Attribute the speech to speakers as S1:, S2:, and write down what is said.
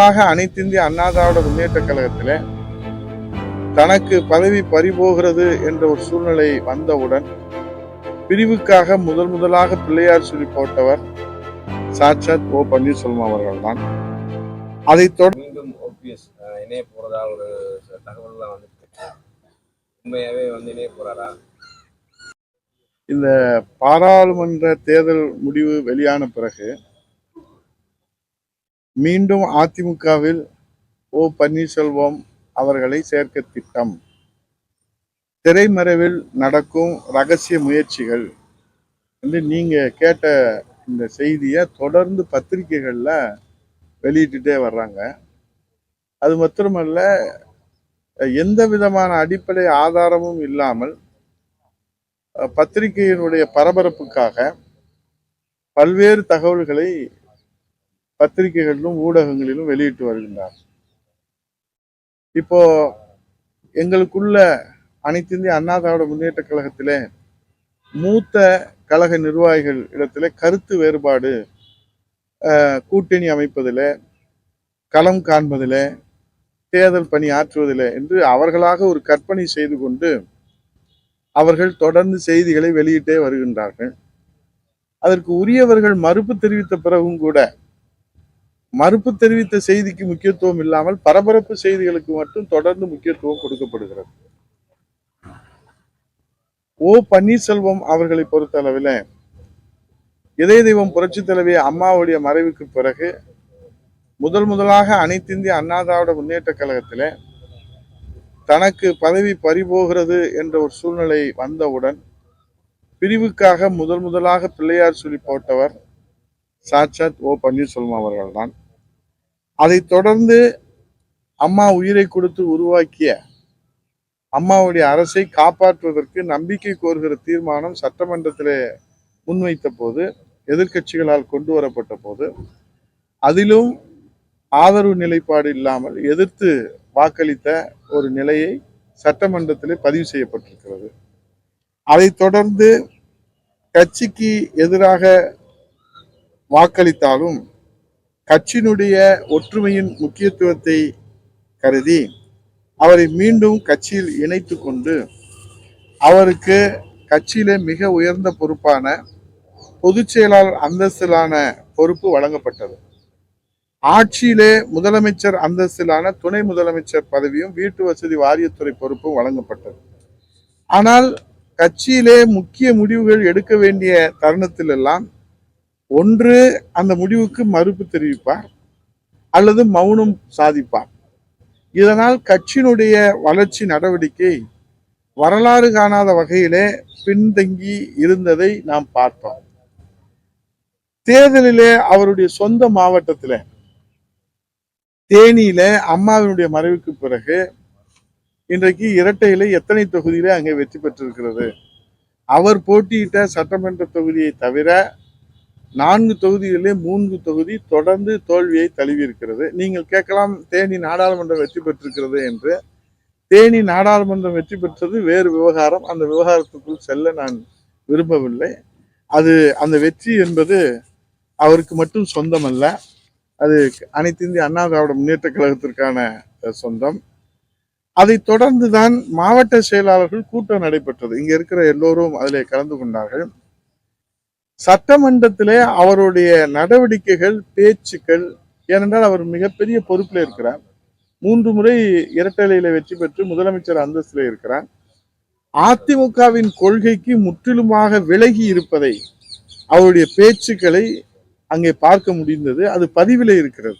S1: ஆக அனைத்து இந்திய அண்ணா திராவிட முன்னேற்ற கழகத்திலே தனக்கு பதவி பறிபோகிறது என்ற ஒரு சூழ்நிலை வந்தவுடன் பிரிவுக்காக முதல் முதலாக பிள்ளையார் சொல்லி போட்டவர் சாட்சாத் ஓ பன்னீர்செல்வம் அவர்கள்தான் அதைத் தொடர்ந்து
S2: மீண்டும் ஓபிஎஸ் இணைய போறதா ஒரு தகவல்லாம் வந்துட்டு. உண்மையாவே வந்து இணைய போறாரா
S1: இந்த பாராளுமன்ற தேர்தல் முடிவு வெளியான பிறகு மீண்டும் அதிமுகவில் ஓ பன்னீர்செல்வம் அவர்களை சேர்க்க திட்டம். திரைமறைவில் நடக்கும் ரகசிய முயற்சிகள் என்று நீங்கள் கேட்ட இந்த செய்தியை தொடர்ந்து பத்திரிகைகளில் வெளியிட்டுட்டே வர்றாங்க. அது மாத்திரமல்ல எந்த விதமான அடிப்படை ஆதாரமும் இல்லாமல் பத்திரிகையினுடைய பரபரப்புக்காக பல்வேறு தகவல்களை பத்திரிகைகளிலும் ஊடகங்களிலும் வெளியிட்டு வருகின்றார். இப்போ எங்களுக்குள்ள அனைத்து இந்திய அண்ணா திராவிட முன்னேற்ற கழகத்திலே மூத்த கழக நிர்வாகிகள் இடத்திலே கருத்து வேறுபாடு கூட்டணி அமைப்பதில் களம் காண்பதிலே தேர்தல் பணி ஆற்றுவதில் என்று அவர்களாக ஒரு கற்பனை செய்து கொண்டு அவர்கள் தொடர்ந்து செய்திகளை வெளியிட்டே வருகின்றார்கள். அதற்கு உரியவர்கள் மறுப்பு தெரிவித்த பிறகும் கூட மறுப்பு தெரிவித்த செய்திக்கு முக்கியத்துவம் இல்லாமல் பரபரப்பு செய்திகளுக்கு மட்டும் தொடர்ந்து முக்கியத்துவம் கொடுக்கப்படுகிறது. ஓ பன்னீர்செல்வம் அவர்களை பொறுத்தளவில் இதய தெய்வம் புரட்சி தலைவி அம்மாவுடைய மறைவுக்கு பிறகு முதல் முதலாக அனைத்திந்திய அண்ணா திராவிட முன்னேற்ற கழகத்திலே தனக்கு பதவி பறிபோகிறது என்ற ஒரு சூழ்நிலை வந்தவுடன் பிரிவுக்காக முதல் முதலாக பிள்ளையார் சொல்லி போட்டவர் சாட்சாத் ஓ பன்னீர்செல்வம் அவர்கள்தான். அதைத் தொடர்ந்து அம்மா உயிரை கொடுத்து உருவாக்கிய அம்மாவுடைய அரசை காப்பாற்றுவதற்கு நம்பிக்கை கோருகிற தீர்மானம் சட்டமன்றத்திலே முன்வைத்த போது எதிர்க்கட்சிகளால் கொண்டு வரப்பட்ட போது அதிலும் ஆதரவு நிலைப்பாடு இல்லாமல் எதிர்த்து வாக்களித்த ஒரு நிலையை சட்டமன்றத்திலே பதிவு செய்யப்பட்டிருக்கிறது. அதைத் தொடர்ந்து கட்சிக்கு எதிராக வாக்களித்தாலும் கட்சியினுடைய ஒற்றுமையின் முக்கியத்துவத்தை கருதி அவரை மீண்டும் கட்சியில் இணைத்து கொண்டு அவருக்கு கட்சியிலே மிக உயர்ந்த பொறுப்பான பொதுச் செயலாளர் அந்தஸ்திலான பொறுப்பு வழங்கப்பட்டது. ஆட்சியிலே முதலமைச்சர் அந்தஸ்திலான துணை முதலமைச்சர் பதவியும் வீட்டு வசதி வாரியத்துறை பொறுப்பும் வழங்கப்பட்டது. ஆனால் கட்சியிலே முக்கிய முடிவுகள் எடுக்க வேண்டிய தருணத்தில் எல்லாம் ஒன்று அந்த முடிவுக்கு மறுப்பு தெரிவிப்பார் அல்லது மௌனம் சாதிப்பார். இதனால் கட்சியினுடைய வளர்ச்சி நடவடிக்கை வரலாறு காணாத வகையிலே பின்தங்கி இருந்ததை நாம் பார்த்தோம். தேர்தலிலே அவருடைய சொந்த மாவட்டத்திலே தேனியில அம்மாவினுடைய மறைவுக்கு பிறகு இன்றைக்கு இரட்டையில எத்தனை தொகுதியிலே அங்கே வெற்றி பெற்றிருக்கிறது. அவர் போட்டியிட்ட சட்டமன்ற தொகுதியை தவிர நான்கு தொகுதிகளிலே மூன்று தொகுதி தொடர்ந்து தோல்வியை தழுவி இருக்கிறது நீங்கள் கேட்கலாம் தேனி நாடாளுமன்றம் வெற்றி பெற்றிருக்கிறது என்று. தேனி நாடாளுமன்றம் வெற்றி பெற்றது வேறு விவகாரம். அந்த விவகாரத்துக்குள் செல்ல நான் விரும்பவில்லை. அது அந்த வெற்றி என்பது அவருக்கு மட்டும் சொந்தமல்ல. அது அனைத்து இந்திய அண்ணா திராவிட முன்னேற்ற கழகத்திற்கான சொந்தம். அதைத் தொடர்ந்து தான் மாவட்ட செயலாளர்கள் கூட்டம் நடைபெற்றது. இங்கே இருக்கிற எல்லோரும் அதிலே கலந்து கொண்டார்கள். சட்டமன்றத்திலே அவருடைய நடவடிக்கைகள் பேச்சுக்கள் ஏனென்றால் அவர் மிகப்பெரிய பொறுப்பில் இருக்கிறார். மூன்று முறை இரட்டலையில வெற்றி பெற்று முதலமைச்சர் அந்தஸ்தில் இருக்கிறார். அதிமுகவின் கொள்கைக்கு முற்றிலுமாக விலகி இருப்பதை அவருடைய பேச்சுக்களை அங்கே பார்க்க முடிந்தது. அது பதிவில் இருக்கிறது.